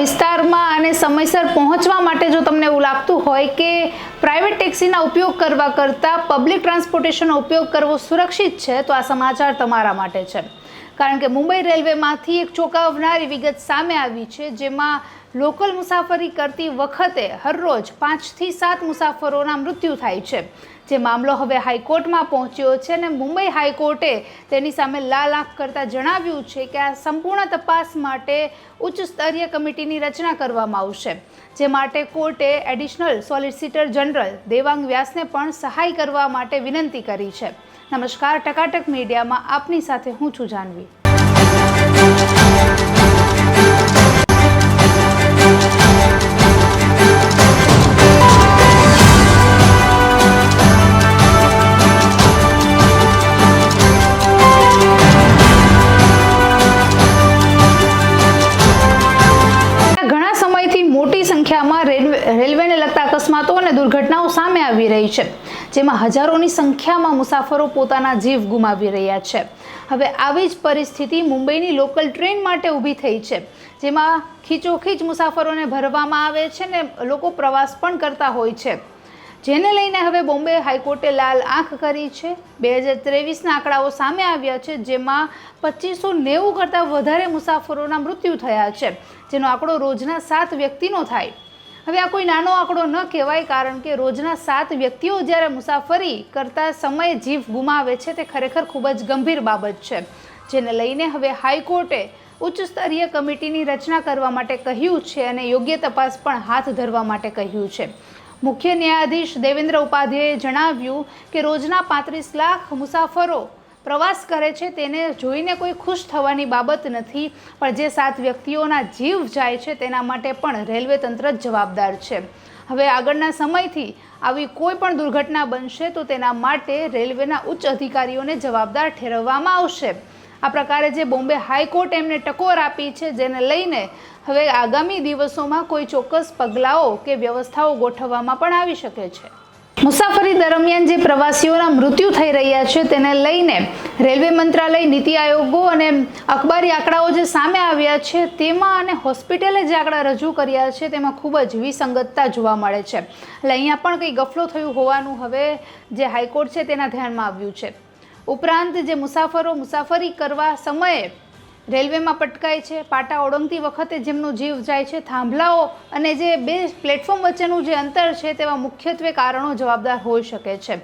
વિસ્તારમાં અને સમયસર પહોંચવા માટે જો તમને એવું લાગતું હોય કે પ્રાઇવેટ ટેક્સીના ઉપયોગ કરવા કરતાં પબ્લિક ટ્રાન્સપોર્ટેશનનો ઉપયોગ કરવો સુરક્ષિત છે, તો આ સમાચાર તમારા માટે છે. કારણ કે મુંબઈ રેલવેમાંથી એક ચોંકાવનારી વિગત સામે આવી છે, જેમાં લોકલ મુસાફરી કરતી વખતે હરરોજ પાંચથી સાત મુસાફરોના મૃત્યુ થાય છે. જે મામલો હવે હાઈકોર્ટમાં પહોંચ્યો છે અને મુંબઈ હાઈકોર્ટે તેની સામે લાલ આંખ કરતાં જણાવ્યું છે કે આ સંપૂર્ણ તપાસ માટે ઉચ્ચ સ્તરીય કમિટીની રચના કરવામાં આવશે. જે માટે કોર્ટે એડિશનલ સોલિસિટર જનરલ દેવાંગ વ્યાસને પણ સહાય કરવા માટે વિનંતી કરી છે. નમસ્કાર, ટકાટક મીડિયામાં આપની સાથે હું છું જાનવી. રેલવેને લગતા અકસ્માતો અને દુર્ઘટનાઓ સામે આવી રહી છે, જેમાં હજારોની સંખ્યામાં મુસાફરો પોતાના જીવ ગુમાવી રહ્યા છે. હવે આવી જ પરિસ્થિતિ મુંબઈની લોકલ ટ્રેન માટે ઊભી થઈ છે, જેમાં ખીચોખીચ મુસાફરોને ભરવામાં આવે છે ને લોકો પ્રવાસ પણ કરતા હોય છે. જેને લઈને હવે બોમ્બે હાઈકોર્ટે લાલ આંખ કરી છે. બે હજાર ત્રેવીસના આંકડાઓ સામે આવ્યા છે, જેમાં પચીસો નેવું કરતાં વધારે મુસાફરોના મૃત્યુ થયા છે, જેનો આંકડો રોજના સાત વ્યક્તિનો થાય. હવે આ કોઈ નાનો આંકડો ન કહેવાય, કારણ કે રોજના સાત વ્યક્તિઓ જ્યારે મુસાફરી કરતા સમયે જીવ ગુમાવે છે, તે ખરેખર ખૂબ જ ગંભીર બાબત છે. જેને લઈને હવે હાઈકોર્ટે ઉચ્ચ સ્તરીય કમિટીની રચના કરવા માટે કહ્યું છે અને યોગ્ય તપાસ પણ હાથ ધરવા માટે કહ્યું છે. મુખ્ય ન્યાયાધીશ દેવેન્દ્ર ઉપાધ્યાયે જણાવ્યું કે રોજના પાંત્રીસ લાખ મુસાફરો પ્રવાસ કરે છે, તેને જોઈને કોઈ ખુશ થવાની બાબત નથી, પણ જે સાત વ્યક્તિઓના જીવ જાય છે, તેના માટે પણ રેલવે તંત્ર જવાબદાર છે. હવે આગળના સમયથી આવી કોઈ પણ દુર્ઘટના બનશે, તો તેના માટે રેલવેના ઉચ્ચ અધિકારીઓને જવાબદાર ઠેરવવામાં આવશે. આ પ્રકારે જે બોમ્બે હાઈકોર્ટ એમને ટકોર આપી છે, જેને લઈને હવે આગામી દિવસોમાં કોઈ ચોક્કસ પગલાઓ કે વ્યવસ્થાઓ ગોઠવવામાં પણ આવી શકે છે. મુસાફરી દરમિયાન જે પ્રવાસીઓના મૃત્યુ થઈ રહ્યા છે, તેને લઈને રેલવે મંત્રાલય, નીતિ આયોગો અને અખબારી આંકડાઓ જે સામે આવ્યા છે, તેમાં અને હોસ્પિટલે જે આંકડા રજૂ કર્યા છે, તેમાં ખૂબ જ વિસંગતતા જોવા મળે છે. એટલે અહીંયા પણ કંઈ ગફલો થયું હોવાનું હવે જે હાઈકોર્ટ છે, તેના ધ્યાનમાં આવ્યું છે. ઉપરાંત જે મુસાફરો મુસાફરી કરવા સમયે રેલવેમાં પટકાય છે. પાટા ઓળંગતી વખતે જેમનો જીવ જાય છે. થાંભલાઓ અને જે બે પ્લેટફોર્મ વચ્ચેનું જે અંતર છે તેવા મુખ્યત્વે કારણો જવાબદાર હોઈ શકે છે.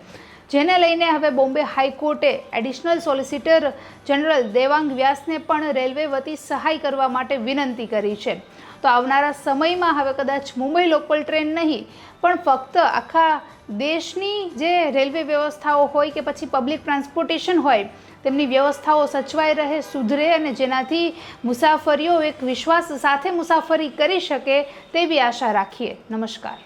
જેને લઈને હવે બોમ્બે હાઈકોર્ટે એડિશનલ સોલિસિટર જનરલ દેવાંગ વ્યાસને પણ રેલવે વતી સહાય કરવા માટે વિનંતી કરી છે. તો આવનારા સમયમાં હવે કદાચ મુંબઈ લોકલ ટ્રેન નહીં, પણ ફક્ત આખા દેશની જે રેલવે વ્યવસ્થાઓ હોય કે પછી પબ્લિક ટ્રાન્સપોર્ટેશન હોય, તેમની વ્યવસ્થાઓ સચવાઈ રહે, સુધરે અને જેનાથી મુસાફરીઓ એક વિશ્વાસ સાથે મુસાફરી કરી શકે તેવી આશા રાખીએ. નમસ્કાર.